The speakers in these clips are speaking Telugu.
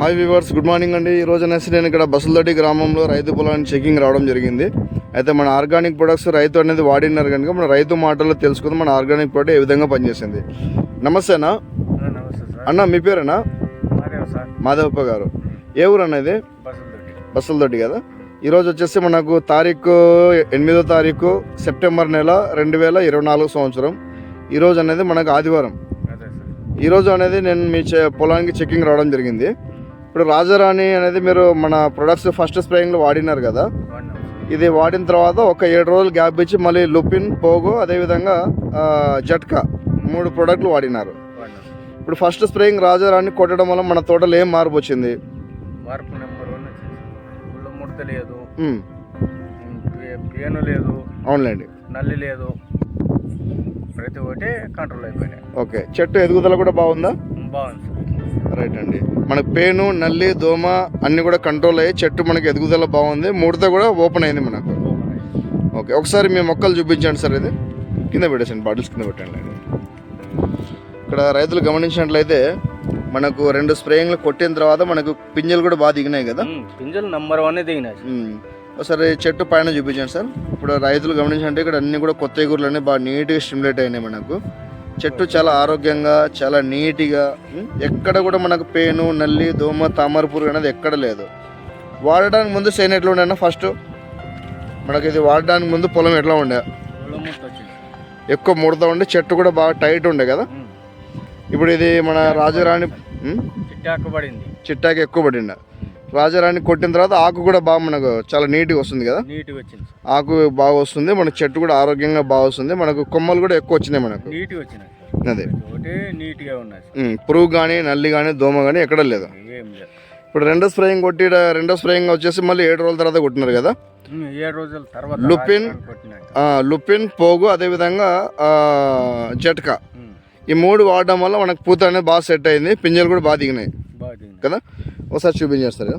హాయ్ వివర్స్ గుడ్ మార్నింగ్ అండి. ఈ రోజు అనేసి నేను ఇక్కడ బసులదొడ్డి గ్రామంలో రైతు పొలాన్ని చెకింగ్ రావడం జరిగింది. అయితే మన ఆర్గానిక్ ప్రొడక్ట్స్ రైతు అనేది వాడినారు కనుక మన రైతు మాటల్లో తెలుసుకుందాం. మన ఆర్గానిక్ ప్రోడక్ట్ ఏ విధంగా పనిచేసింది. నమస్తే అన్న. మీ పేరేనా? మాధవప్ప గారు. ఏ ఊరు దొరికి బస్సులదొడ్డి కదా. ఈరోజు వచ్చేసి మనకు తారీఖు ఎనిమిదో తారీఖు సెప్టెంబర్ నెల రెండు వేల ఇరవై నాలుగు సంవత్సరం. ఈరోజు అనేది మనకు ఆదివారం. ఈరోజు అనేది నేను మీ పొలానికి చెకింగ్ రావడం జరిగింది. ఇప్పుడు రాజారాణి అనేది మీరు మన ప్రొడక్ట్స్ ఫస్ట్ స్ప్రేయింగ్లో వాడినారు కదా? ఇది వాడిన తర్వాత ఒక ఏడు రోజులు గ్యాప్ ఇచ్చి మళ్ళీ లుపిన్ పోగు అదేవిధంగా జట్కా మూడు ప్రోడక్ట్లు వాడినారు. వాడినాం ఇప్పుడు ఫస్ట్ స్ప్రేయింగ్ రాజారాణి కొట్టడం వల్ల మన తోటలో ఏం మార్పు వచ్చింది? మార్పు నెంబర్ వన్ ముడత లేదు. పేను లేదు. అవునులేండి. నల్లి లేదు. ప్రతి ఒక్కటి కంట్రోల్ అయిపోయినాయి. ఓకే. చెట్టు ఎదుగుదల కూడా బాగుందా? బాగుంది రైట్ అండి. మనకు పేను నల్లి దోమ అన్ని కూడా కంట్రోల్ అయ్యి చెట్టు మనకి ఎదుగుదల బాగుంది. ముడత కూడా ఓపెన్ అయింది మనకు. ఓకే ఒకసారి మీ మొక్కలు చూపించండి సార్ ఇది. కింద పెట్టేసండి బాటిల్స్ కింద పెట్టండి. ఇక్కడ రైతులు గమనించినట్లయితే మనకు రెండు స్ప్రేయింగ్లు కొట్టిన తర్వాత మనకు పింజలు కూడా బాగా దిగినాయి కదా. పింజలు నెంబర్ వన్ దిగినాయి. ఒకసారి చెట్టు పైన చూపించండి సార్. ఇప్పుడు రైతులు గమనించంటే ఇక్కడ అన్ని కూడా కొత్త ఎగురులు అన్నీ బాగా నీట్గా స్టిమ్యులేట్ అయినాయి మనకు. చెట్టు చాలా ఆరోగ్యంగా చాలా నీట్గా ఎక్కడ కూడా మనకు పేను నల్లి దోమ తామర పురుగు అనేది ఎక్కడ లేదు. వాడడానికి ముందు సేన్ ఎట్లా ఉండేనా ఫస్ట్? మనకి ఇది వాడడానికి ముందు పొలం ఎట్లా ఉండే? ఎక్కువ ముడతా ఉండే చెట్టు కూడా బాగా టైట్ ఉండే కదా? ఇప్పుడు ఇది మన రాజరాణి చిట్టాకు పడింది. చిట్టాకి ఎక్కువ పడిండ రాజరాణి కొట్టిన తర్వాత ఆకు కూడా బాగా మనకు చాలా నీట్గా వస్తుంది కదా? నీట్గా వచ్చింది. ఆకు బాగా వస్తుంది మన చెట్టు కూడా ఆరోగ్యంగా బాగా వస్తుంది మనకు కొమ్మలు కూడా ఎక్కువ వచ్చినాయి మనకు. నీట్గా వచ్చినాయి అదే. నీట్గా ఉన్నాయి పురుగు కానీ నల్లి కానీ దోమ కానీ ఎక్కడ లేదు. ఇప్పుడు రెండో స్ప్రేయింగ్ కొట్టి రెండో స్ప్రేయింగ్ వచ్చేసి మళ్ళీ ఏడు రోజుల తర్వాత కొట్టినారు కదా? ఏడు రోజుల తర్వాత లుపిన్. లుపిన్ పోగు అదేవిధంగా జట్కా. ఈ మూడు వాడడం వల్ల మనకు పూత అనేది బాగా సెట్ అయింది పింజలు కూడా బాగా దిగినాయి. కదా? ఒకసారి చూపించేస్తారు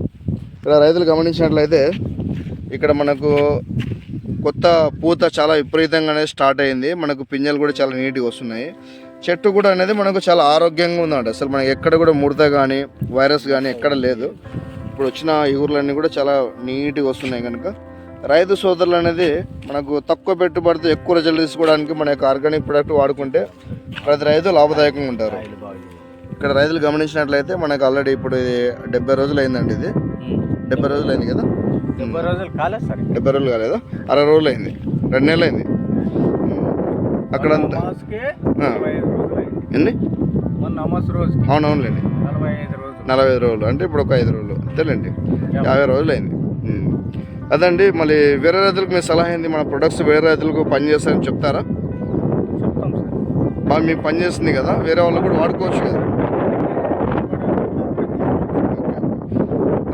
ఇక్కడ రైతులు గమనించినట్లయితే ఇక్కడ మనకు కొత్త పూత చాలా విపరీతంగా అనేది స్టార్ట్ అయింది. మనకు పింజలు కూడా చాలా నీట్గా వస్తున్నాయి. చెట్టు కూడా అనేది మనకు చాలా ఆరోగ్యంగా ఉందంట అసలు మనకి ఎక్కడ కూడా ముడత కానీ వైరస్ కానీ ఎక్కడ లేదు. ఇప్పుడు వచ్చిన ఇగురులన్నీ కూడా చాలా నీట్గా వస్తున్నాయి కనుక. రైతు సోదరులు అనేది మనకు తక్కువ పెట్టుబడితో ఎక్కువ రిజల్ట్ తీసుకోవడానికి మన యొక్క ఆర్గానిక్ ప్రొడక్ట్ వాడుకుంటే ప్రతి రైతు లాభదాయకంగా ఉంటారు. బాగా ఇక్కడ రైతులు గమనించినట్లయితే మనకు ఆల్రెడీ ఇప్పుడు ఇది డెబ్బై రోజులు అయిందండి ఇది డెబ్బై రోజులు అయింది కదా? డెబ్బై రోజులు కాలేదు సార్ డెబ్బై రోజులు కాలేదా? అరవై రోజులు అయింది రెండు నెలలు అయింది అక్కడ ఎన్ని? అవునవునులేండి. నలభై ఐదు రోజులు. అంటే ఇప్పుడు ఒక ఐదు రోజులు. అంతేలేండి. యాభై. రోజులు అయింది. అదండి మళ్ళీ వేరే రైతులకు మీ సలహా ఏంది? మన ప్రొడక్ట్స్ వేరే రైతులకు పనిచేస్తారని చెప్తారా? చెప్తాం సార్. బాగా మీకు పనిచేస్తుంది కదా. వేరే వాళ్ళు కూడా వాడుకోవచ్చు కదా.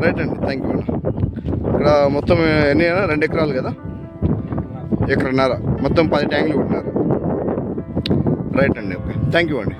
రైట్ అండి థ్యాంక్ యూ అండి ఇక్కడ మొత్తం ఎన్ని అయినా? రెండు ఎకరాలు కదా? ఎకరన్నర మొత్తం పది ట్యాంకులు కొట్టినారు. రైట్ అండి ఓకే థ్యాంక్ యూ అండి.